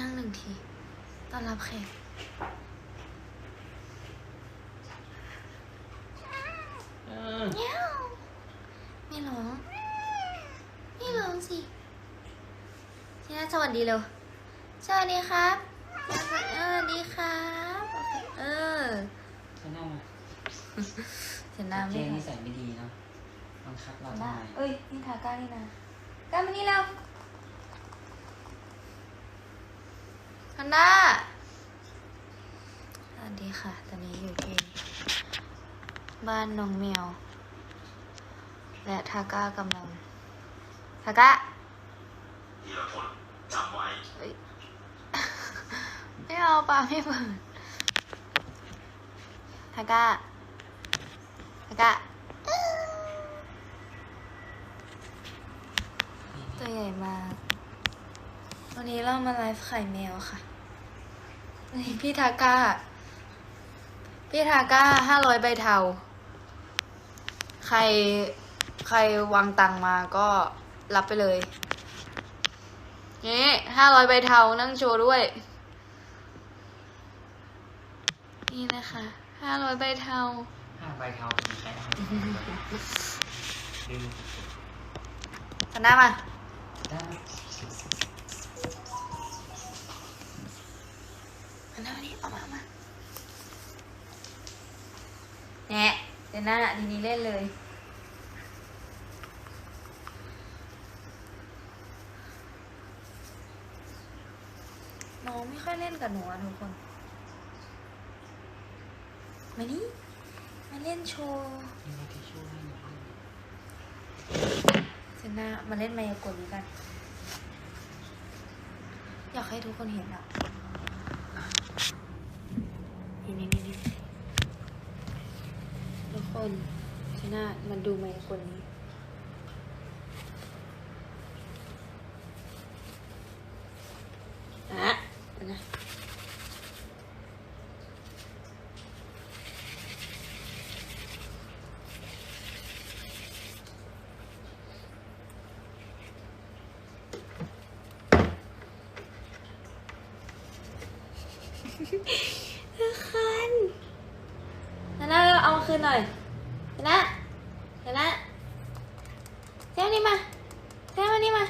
นั่งหนึ่งทีต้อนรับแขกเออเงี้ยวไม่ร้องไม่ร้องสิทีน่าสวัสดีเร็วสวัสดีครับสวัสดีครับโอเคเออฉันน่ามาเห็นหน้าเจไม่นทันินสัยไม่ดีเนาะบังคับเราหทำน้าไมเอ้ยนี่ทาก้านี่นะก้ามานี่แล้ว ฮันด้าสวัสดีค่ะ ตอนนี้อยู่ที่บ้านน้องแมวและทาก้ากำลัง ทาก้าธีรพลจำไว้เอ้ย ไม่เอาปลาไม่เปิดทาก้าทาก้าตัวใหญ่มาก วันนี้เรามาไลฟ์ไข่แมวค่ะ นี่พี่ทาก้า พี่ทาก้าห้าร้อยใบเทา ใครใครวางตังมาก็รับไปเลย นี่ห้าร้อยใบเทานั่งโชว์ด้วย นี่นะคะห้าร้อยใบเทาห้าใบเท้าเป็นใครเอาดึงหันหน้ามา เดน้าทีนี้เล่นเลย น้องไม่ค่อยเล่นกับหนูอะทุกคน มานี่มาเล่นโชว์มีทิชชู่ให้หนูด้วยเซน่ามาเล่นมายากลนี้กัน อยากให้ทุกคนเห็นอะนี่นี่นี่นี่ทุก คนชนะมันดูมายากลนี้อะนะทุกคนเซน่าเอามาคืนหน่อยเซน่าเซน่าเซน่านี่มาเซน่ามานี่มา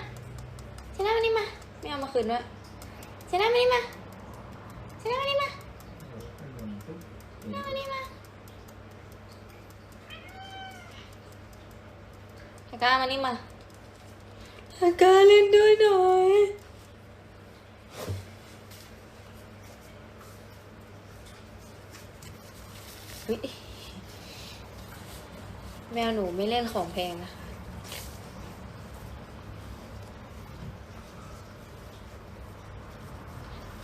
เซน่ามานี่มาไม่เอามาคืนด้วยเซน่ามานี่มาเซน่ามานี่มาเซน่ามานี่มาฮากามานี่มาฮากาเล่นด้วยหน่อยเฮ้ยแมวหนูไม่เล่นของแพงนะคะ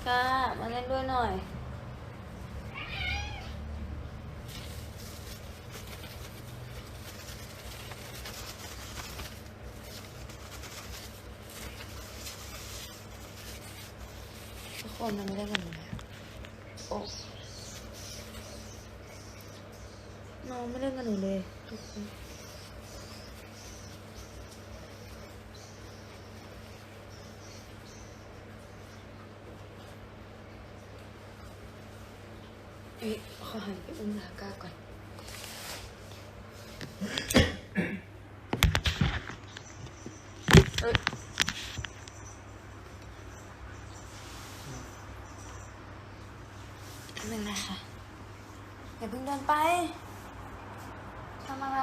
ก้ามา เล่นด้วยหน่อย ทุกคนมันไม่ได้กันเลยโอ้น้องไม่เล่นกับหนูเลยทุกคนเอ้ยขอหันไปอุ้มลาก้าก่อน เอ้ยไม่เป็นไรค่ะ อย่าเพิ่งเดินไป ทำอะไร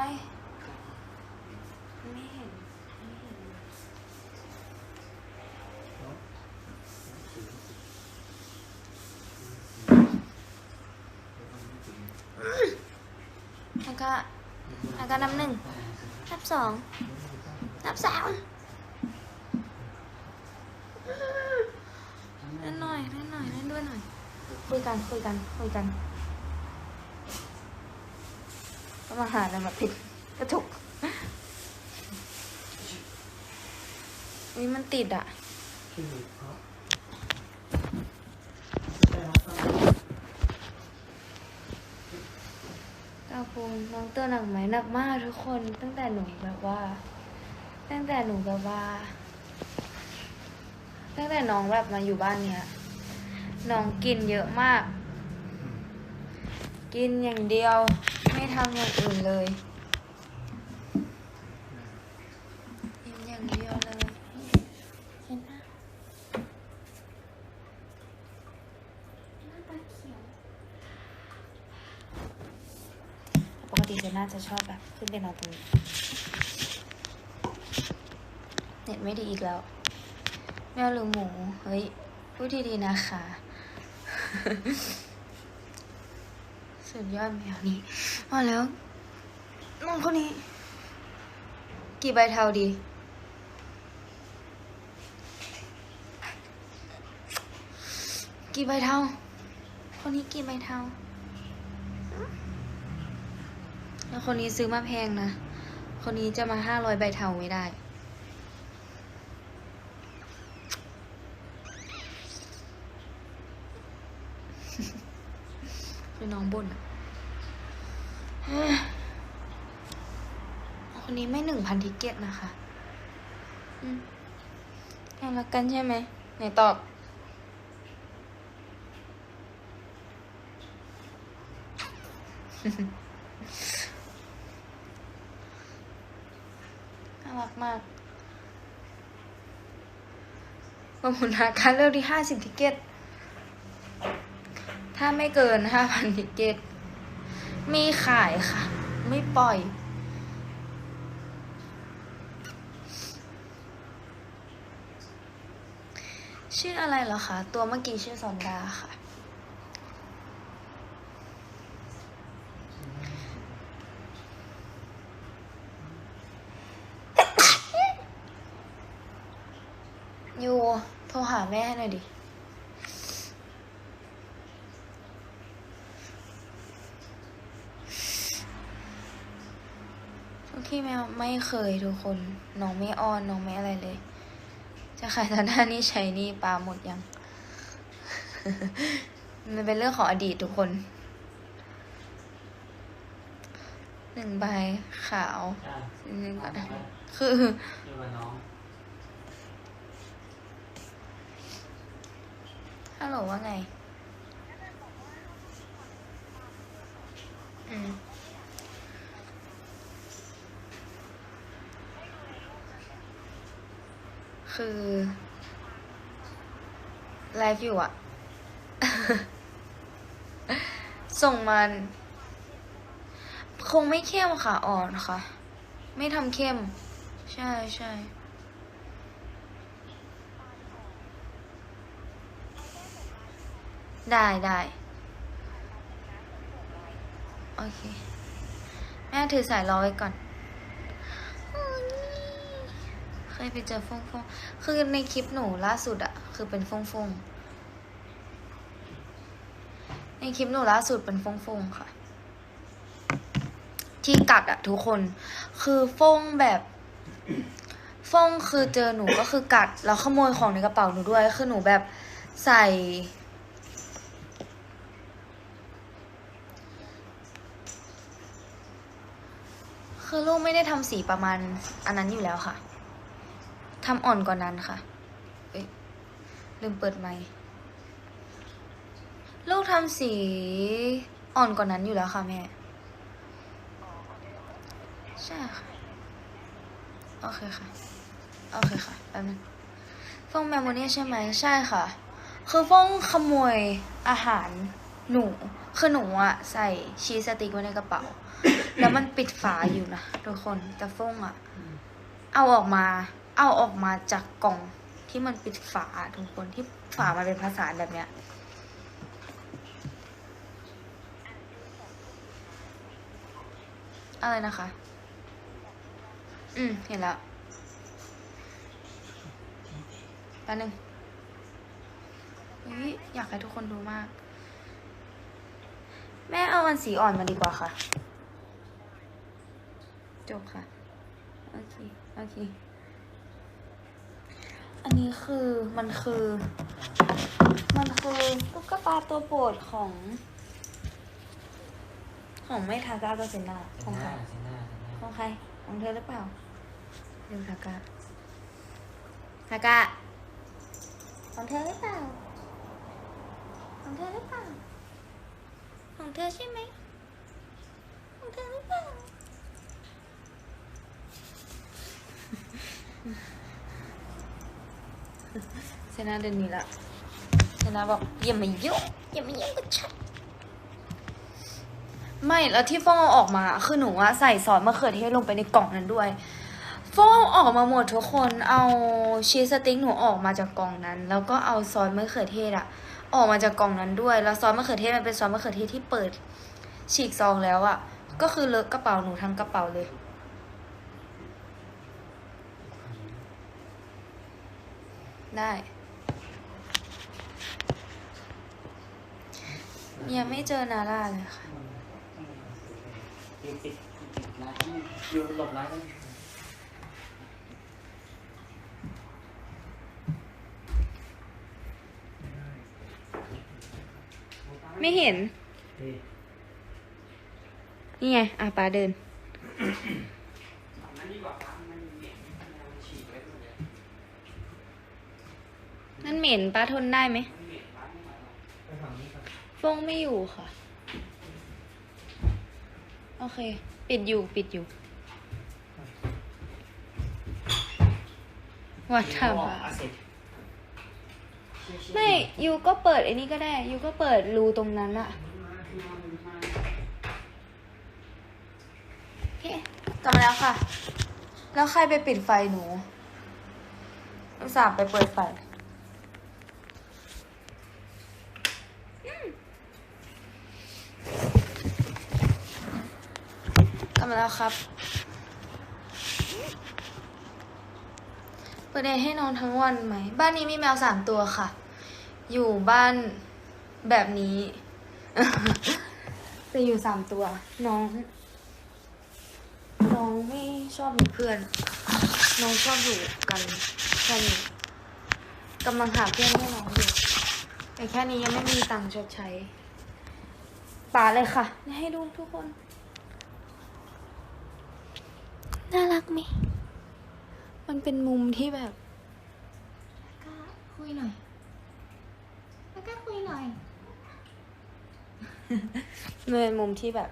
ไม่เห็น ไม่เห็นเลยแล้ว ก็แล้วก็นับหนึ่งนับสองนับสามเล่นหน่อยเล่นหน่อยเล่นด้วยหน่อย คุยกันคุยกันคุยกันก็มาหาอะไรมาผิดกระถุกนี่มันติดอะ กาพูนน้อง ตัวหนักไหมหนักมากทุกคนตั้งแต่หนูแบบว่า ตั้งแต่หนูแบบว่า ตั้งแต่น้องแบบมาอยู่บ้านเนี้ยน้องกินเยอะมาก กินอย่างเดียวไม่ทำอย่างอื่นเลย กินอย่างเดียวเลยเห็นปะหน้าตาเขียวปกติเจน่าจะชอบแบบขึ้นไปนอนตรงนี้ เน็ตไม่ดีอีกแล้วแมวหรือหมู เฮ้ย พูดดีๆนะคะ สุดยอดแมวนี่มาแล้วน้องคนนี้ กี่ใบเทาดี กี่ใบเทาคนนี้กี่ใบเทา แล้วคนนี้ซื้อมาแพงนะ คนนี้จะมาห้าร้อยใบเทาไม่ได้ คือน้องบ่นอะคนนี้ไม่หนึ่งพันทิเก็ตนะคะอืมยังรักกันใช่ไหม ไหนตอบน่ารัก มากประมูลราคาเริ่มที่ห้าสิบทิเกต ถ้าไม่เกินห้าพันทิเกต มีขายค่ะ ไม่ปล่อย ชื่ออะไรเหรอคะ ตัวเมื่อกี้ชื่อซอนดาค่ะ ยูโทรหาแม่ให้หน่อยดิ ทุกที่แมวไม่เคยทุกคน น้องไม่อ้อนน้องไม่อะไรเลย จะขายตอนหน้านี่ใช้หนี่ปลาหมดยัง มันเป็นเรื่องของอดีตทุกคน หนึ่งใบขาวจ้าหนึ่งใบน้องคือ อยู่กับน้อง ฮัลโหลว่าไง อืมคือไลฟ์อยู่อะส่งมัน คงไม่เข้มค่ะ อ่อนค่ะ ไม่ทำเข้ม ใช่ใช่ ได้ได้โอเค แม่ถือสายรอไว้ก่อนอเคยไปเจอฟงฟงคือในคลิปหนูล่าสุดอะคือเป็นฟงฟงในคลิปหนูล่าสุดเป็นฟงฟงค่ะ ที่กัดอะทุกคน คือฟงแบบฟงคือเจอหนูก็คือกัด แล้วขโมยของในกระเป๋าหนูด้วย คือหนูแบบใส่ ลูกไม่ได้ทำสีประมาณอันนั้นอยู่แล้วค่ะทำอ่อนกว่านั้นค่ะเอ้ยลืมเปิดไมค์ลูกทำสีอ่อนกว่านั้นอยู่แล้วค่ะแม่ ใช่ค่ะ โอเคค่ะ โอเคค่ะแป๊บนึงฟงแมมโมเนียใช่ไหม ใช่ค่ะ คือฟงขโมยอาหารหนู คือหนูอะใส่ชีสสติ๊กไว้ในกระเป๋า แล้วมันปิดฝาอยู่นะทุกคนแต่ฟงอะเอาออกมา เอาออกมาจากกล่องที่มันปิดฝาทุกคนที่ฝามันเป็นภาษาแบบเนี้ยอะไรนะคะ อืม เห็นแล้วแป๊บนึงอุ๊ยอยากให้ทุกคนดูมาก แม่เอาอันสีอ่อนมาดีกว่าค่ะ จบค่ะ โอเค โอเค อันนี้คือมันคือ มันคือตุ๊กตาตัวโปรดของ ของไม่ทากาก็เซนนาขเซองนใครน่าเซนน่าเซนน่าของใคร ของเธอหรือเปล่าเร็วทากาทากาของเธอหรือเปล่าของเธอหรือเปล่า ของเธอใช่ไหมของเธอหรือเปล่าเซนาเดินหนี้ละเซนาบอกอย่ามายุ่งอย่ามายุ่งกับฉันไม่แล้วที่ฟองเอาออกมา คือหนูอะใส่ซอสมะเขือเทศลงไปในกล่องนั้นด้วยฟองเอาออกมาหมดทุกคนเอาชีสสติ๊กหนูออกมาจากกล่องนั้น แล้วก็เอาซอสมะเขือเทศอะ ออกมาจากกล่องนั้นด้วย แล้วซอสมะเขือเทศมันเป็นซอสมะเขือเทศที่เปิด ฉีกซองแล้วอะก็คือเลอะกระเป๋าหนูทั้งกระเป๋าเลย ได้ยังไม่เจอนาร่าเลยค่ะอยู่หลบร้านกัน ไม่เห็น นี่ไง อะปลาเดิน นั่นเหม็นป้าทนได้ไหมฟงไม่อยู่ค่ะ โอเค ปิดอยู่ปิดอยู่วัดทำค่ะ ไม่ยูก็เปิดไอ้นี่ก็ได้ยูก็เปิดรูตรงนั้นอะโอเคกลับมาแล้วค่ะ แล้วใครไปปิดไฟหนูอุตส่าห์ไปเปิดไฟอืมกลับมาแล้วครับ เปิดแอร์ให้นอนทั้งวันไหม บ้านนี้มีแมวสามตัวค่ะ อยู่บ้านแบบนี้แต่อยู่สามตัว น้อง น้องไม่ชอบมีเพื่อน น้องชอบอยู่กันแค่นี้กำลังหาเพื่อนให้น้องอยู่แต่แค่นี้ยังไม่มีตังค์ชดใช้ป่าเลยค่ะ ให้ดูทุกคน น่ารักไหม มันเป็นมุมที่แบบก็คุยหน่อยแล้วก็คุยหน่อยมันเป็นมุมที่แบบ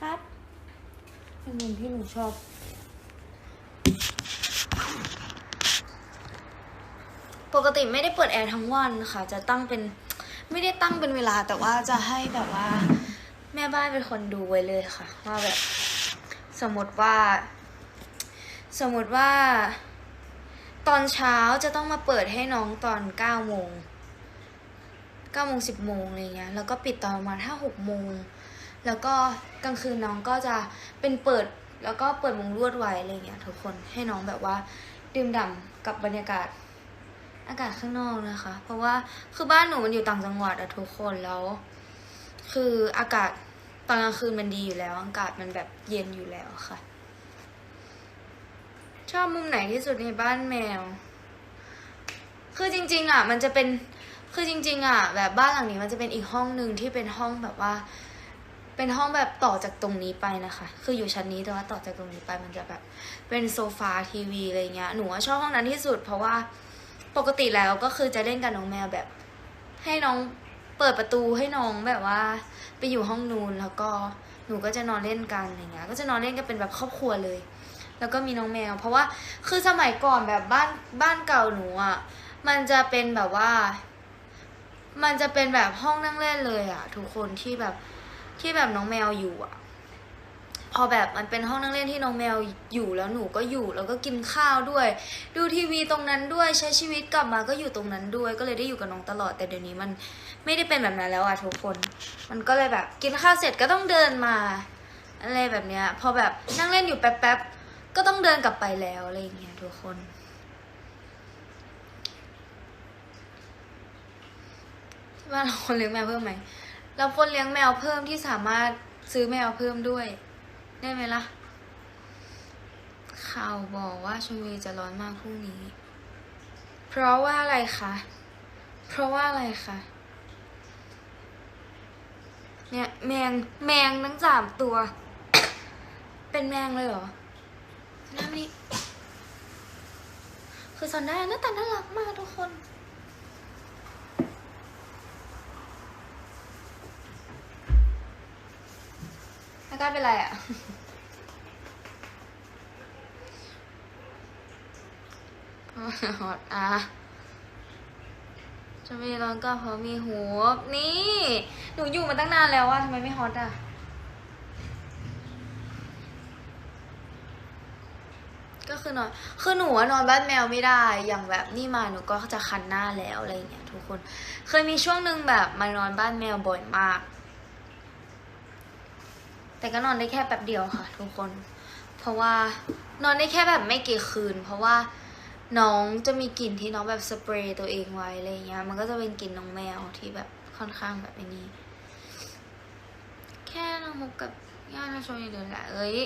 ครับ เป็นมุมที่หนูชอบ ปกติไม่ได้เปิดแอร์ทั้งวันค่ะ จะตั้งเป็นไม่ได้ตั้งเป็นเวลาแต่ว่าจะให้แบบว่า แม่บ้านเป็นคนดูไว้เลยค่ะ ว่าแบบ สมมติว่า สมมติว่า ตอนเช้าจะต้องมาเปิดให้น้องตอนเก้าโมงเก้าโมงสิบโมงอะไรเงี้ยแล้วก็ปิดตอนประมาณห้าหกโมงแล้วก็กลางคืนน้องก็จะเป็นเปิดแล้วก็เปิดมุงลวดไว้อะไรเงี้ยทุกคนให้น้องแบบว่าดื่มด่ำกับบรรยากาศอากาศข้างนอกนะคะ เพราะว่าคือบ้านหนูมันอยู่ต่างจังหวัดอะทุกคนแล้ว คืออากาศตอนกลางคืนมันดีอยู่แล้ว อากาศมันแบบเย็นอยู่แล้วค่ะ ชอบมุมไหนที่สุดในบ้านแมว คือจริง ๆ อะ มันจะเป็น คือจริง ๆ อะ แบบบ้านหลังนี้มันจะเป็นอีกห้องหนึ่งที่เป็นห้องแบบว่า เป็นห้องแบบต่อจากตรงนี้ไปนะคะ คืออยู่ชั้นนี้แต่ว่าต่อจากตรงนี้ไปมันจะแบบ เป็นโซฟาทีวีอะไรเงี้ย หนูว่าชอบห้องนั้นที่สุด เพราะว่าปกติแล้วก็คือจะเล่นกับน้องแมวแบบ ให้น้องเปิดประตูให้น้องแบบว่า ไปอยู่ห้องนูนแล้วก็หนูก็จะนอนเล่นกันอะไรเงี้ย ก็จะนอนเล่นกันเป็นแบบครอบครัวเลย แล้วก็มีน้องแมว เพราะว่าคือสมัยก่อนแบบบ้านบ้านเก่าหนูอะมันจะเป็นแบบว่า มันจะเป็นแบบห้องนั่งเล่นเลยอะ ทุกคนที่แบบที่แบบน้องแมวอยู่อะ พอแบบมันเป็นห้องนั่งเล่นที่น้องแมวอยู่แล้วหนูก็อยู่แล้วก็กินข้าวด้วย ดูทีวีตรงนั้นด้วยใช้ชีวิตกลับมาก็อยู่ตรงนั้นด้วย ก็เลยได้อยู่กับน้องตลอดแต่เดี๋ยวนี้มันไม่ได้เป็นแบบนั้นแล้วอะทุกคน มันก็เลยแบบกินข้าวเสร็จก็ต้องเดินมาอะไรแบบเนี้ย พอแบบนั่งเล่นอยู่แป๊บๆ ก็ต้องเดินกลับไปแล้วอะไรอย่างเงี้ยทุกคนที่าเราคนเลี้ยงแมวเพิ่มไหม เราคนเลี้ยงแมวเพิ่มที่สามารถซื้อแมวเพิ่มด้วย ได้ไหมล่ะ ข่าวบอกว่าชลบุรีจะร้อนมากพรุ่งนี้ เพราะว่าอะไรคะ เพราะว่าอะไรคะเนี่ยแมงแมงทั้งสามตัว เป็นแมงเลยเหรอ น้ำนี้ คือสอนได้หน้าตาน่ารักมากทุกคน อากาเป็นไรอะฮอตอะจะมีร้อนก็เพราะมีหูนี่ หนูอยู่มาตั้งนานแล้วว่าทำไมไม่ฮอตอะ ก็คือนอน คือหนูนอนบ้านแมวไม่ได้ อย่างแบบนี่มาหนูก็จะคันหน้าแล้วอะไรเงี้ยทุกคน เคยมีช่วงหนึ่งแบบมานอนบ้านแมวบ่อยมาก แต่ก็นอนได้แค่แป๊บเดียวค่ะ ทุกคน เพราะว่านอนได้แค่แบบไม่กี่คืน เพราะว่าน้องจะมีกลิ่นที่น้องแบบสเปรย์ตัวเองไว้อะไรเงี้ย มันก็จะเป็นกลิ่นน้องแมวที่แบบค่อนข้างแบบนี้ แค่น้องมุกกับย่าทาโชยเดินแหละเอ้ย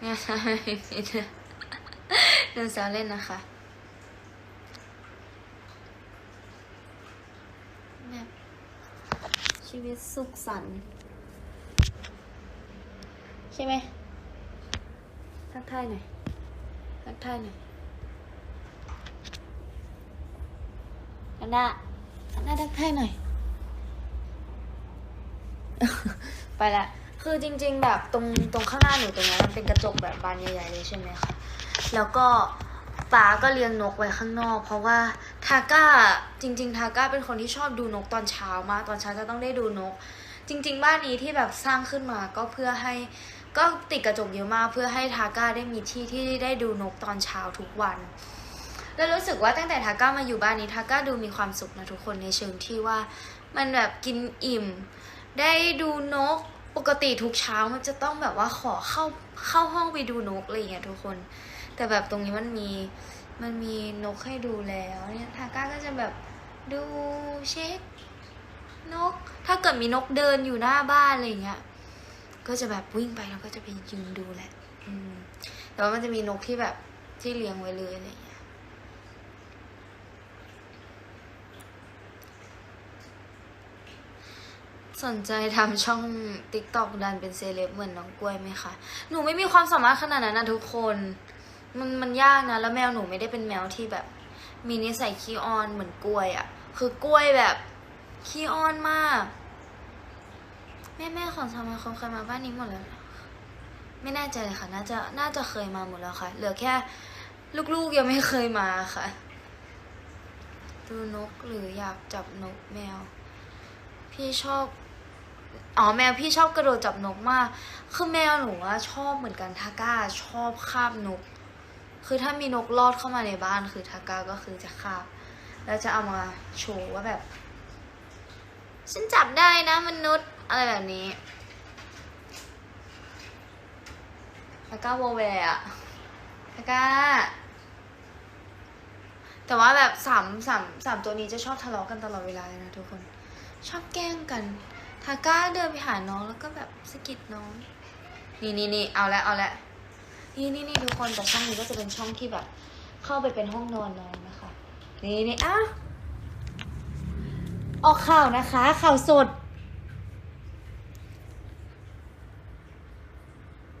เนี่ยใช่ผิดเดินแซวเล่นนะคะแบบชีวิตสุขสันต์ใช่ไหมทักทายหน่อยทักทายหน่อยอันน่าอันน่าทักทายหน่อย ไปละ คือจริง ๆ แบบตรงตรงข้างหน้าหนูตรงนี้มันเป็นกระจกแบบบานใหญ่ๆเลยใช่ไหมคะแล้วก็ป๋าก็เลี้ยงนกไว้ข้างนอก เพราะว่าทาก้าจริง ๆ ทาก้าเป็นคนที่ชอบดูนกตอนเช้ามากตอนเช้าจะต้องได้ดูนก จริง ๆ บ้านนี้ที่แบบสร้างขึ้นมาก็เพื่อให้ก็ติดกระจกเยอะมากเพื่อให้ทาก้าได้มีที่ที่ได้ดูนกตอนเช้าทุกวัน แล้วรู้สึกว่าตั้งแต่ทาก้ามาอยู่บ้านนี้ทาก้าดูมีความสุขนะทุกคนในเชิงที่ว่า มันแบบกินอิ่ม ได้ดูนก ปกติทุกเช้ามันจะต้องแบบว่าขอเข้าเข้าห้องไปดูนกอะไรอย่างเงี้ยทุกคน แต่แบบตรงนี้มันมีมันมีนกให้ดูแล้วเนี่ยทาก้าก็จะแบบดูเช็คนก ถ้าเกิดมีนกเดินอยู่หน้าบ้านอะไรเงี้ย ก็จะแบบวิ่งไปแล้วก็จะไปยืนดูแหละ อืมแต่ว่ามันจะมีนกที่แบบที่เลี้ยงไว้เลยอะไรอย่างเงี้ย สนใจทำช่องติ๊กตอกดันเป็นเซเลบเหมือนน้องกล้วยไหมคะ หนูไม่มีความสามารถขนาดนั้นนะทุกคน มันมันยากนะ แล้วแมวหนูไม่ได้เป็นแมวที่แบบ มีนิสัยขี้อ้อนเหมือนกล้วยอะ่ะ คือกล้วยแบบขี้อ้อนมาก แม่แม่ของสมาคมเคยมาบ้านนี้หมดแล้ว ไม่แน่ใจเลยค่ะ น่าจะน่าจะเคยมาหมดแล้วค่ะ เหลือแค่ลูกๆยังไม่เคยมาค่ะ ดูนกหรืออยากจับนกแมว พี่ชอบ อ๋อแมวพี่ชอบกระโดดจับนกมาก คือแมวหนูอะชอบเหมือนกันทาก้าชอบคาบนก คือถ้ามีนกลอดเข้ามาในบ้านคือทาก้าก็คือจะคาบ แล้วจะเอามาโชว์ว่าแบบ ฉันจับได้นะมนุษย์อะไรแบบนี้ทาก้าโวแวร์อะทาก้า แต่ว่าแบบสามสามสามตัวนี้จะชอบทะเลาะกันตลอดเวลาเลยนะทุกคน ชอบแกล้งกัน ทาก้าเดินไปหาน้องแล้วก็แบบสะกิดน้อง นี่นี่นี่เอาละเอาละนี่นี่นี่ทุกคนแต่ช่องนี้ก็จะเป็นช่องที่แบบ เข้าไปเป็นห้องนอนน้องนะคะ นี่นี่อะออกข่าวนะคะข่าวสด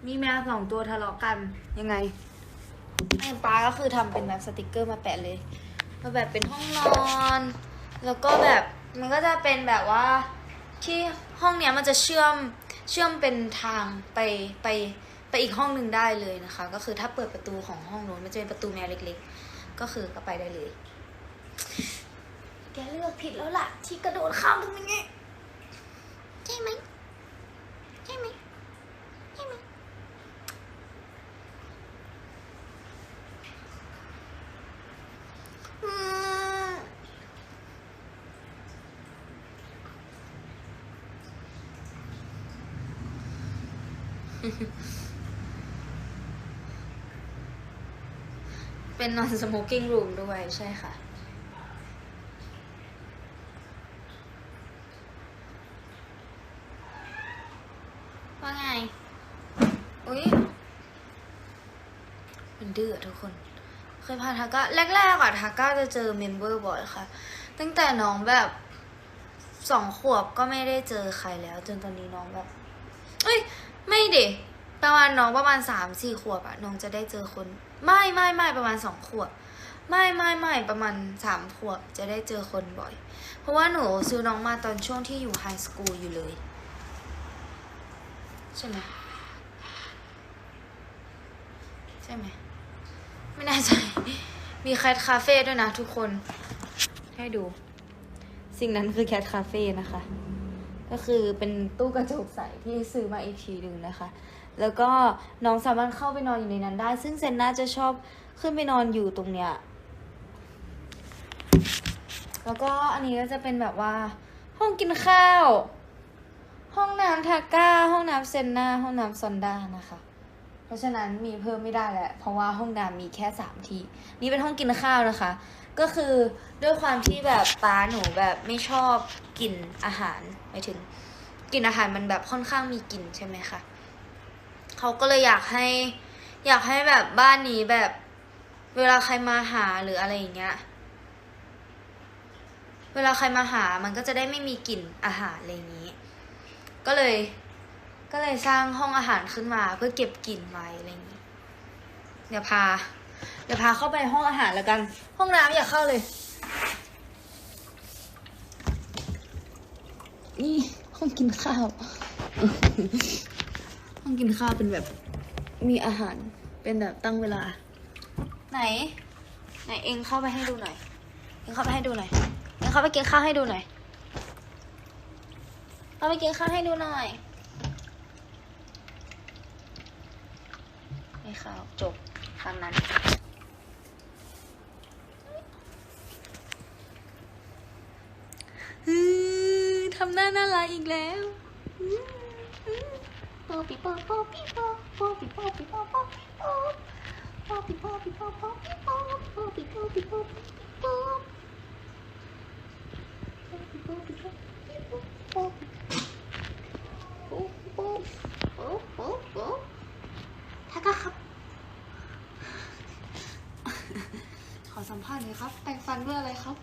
มีแมวสองตัวทะเลาะกันยังไงไอ้ป้าก็คือทำเป็นแบบสติกเกอร์มาแปะเลยมาแบบเป็นห้องนอน แล้วก็แบบมันก็จะเป็นแบบว่า ที่ห้องเนี้ยมันจะเชื่อมเชื่อมเป็นทางไปไปไปอีกห้องหนึ่งได้เลยนะคะ ก็คือถ้าเปิดประตูของห้องนู้นมันจะเป็นประตูแมวเล็ก ๆ ก็คือก็ไปได้เลย แกเลือกผิดแล้วล่ะ ที่กระโดดข้ามตรงนี้ใช่ไหมใช่ไหมใช่ไหม เป็นนอนสโมกิ้งรูมด้วยใช่ค่ะ ว่าไง อุ๊ยมันดื้อทุกคน เคยพาทาก้าแรกๆอะทาก้าจะเจอเมมเบอร์บ่อยค่ะ ตั้งแต่น้องแบบสองขวบก็ไม่ได้เจอใครแล้ว จนตอนนี้น้องแบบ เอ้ย ไม่เด็ประมาณน้องประมาณสามสี่ขวบอะน้องจะได้เจอคน ไม่ไม่ไม่ประมาณสองขวบไม่ไม่ไม่ประมาณสามขวบจะได้เจอคนบ่อย เพราะว่าหนูซื้อน้องมาตอนช่วงที่อยู่ไฮสคูลอยู่เลย ใช่ไหมใช่ไหมไม่แน่ใจมีแคทคาเฟ่ด้วยนะทุกคน ให้ดู สิ่งนั้นคือแคทคาเฟ่นะคะ ก็คือเป็นตู้กระจกใสที่ซื้อมาอีกทีหนึ่งนะคะ แล้วก็น้องสามารถเข้าไปนอนอยู่ในนั้นได้ ซึ่งเซนน่าจะชอบขึ้นไปนอนอยู่ตรงเนี้ย แล้วก็อันนี้ก็จะเป็นแบบว่า ห้องกินข้าว ห้องน้ำทาก้า ห้องน้ำเซนนาห้องน้ำซอนด้านะคะ เพราะฉะนั้นมีเพิ่มไม่ได้แหละ เพราะว่าห้องน้ำมีแค่สามที่ นี่เป็นห้องกินข้าวนะคะ ก็คือด้วยความที่แบบป้าหนูแบบไม่ชอบกลิ่นอาหารหมายถึงกลิ่นอาหารมันแบบค่อนข้างมีกลิ่นใช่ไหมคะ เขาก็เลยอยากให้ อยากให้แบบบ้านนี้แบบเวลาใครมาหาหรืออะไรอย่างเงี้ย เวลาใครมาหามันก็จะได้ไม่มีกลิ่นอาหารอะไรอย่างนี้ ก็เลยก็เลยสร้างห้องอาหารขึ้นมาเพื่อเก็บกลิ่นไว้อะไรอย่างนี้ เดี๋ยวพา เดี๋ยวพาเข้าไปห้องอาหารแล้วกัน ห้องน้ำอย่าเข้าเลย นี่ห้องกินข้าว ห้องกินข้าวเป็นแบบมีอาหารเป็นแบบตั้งเวลา ไหน ไหนเองเข้าไปให้ดูหน่อย เองเข้าไปให้ดูหน่อย เองเข้าไปกินข้าวให้ดูหน่อย เข้าไปกินข้าวให้ดูหน่อยไม่ข้าวจบทางนั้นฮือทำหน้าน่ารักอีกแล้ว ทักกะครับ ขอสัมภาษณ์หน่อยครับแต่งฟันด้วยอะไรครับ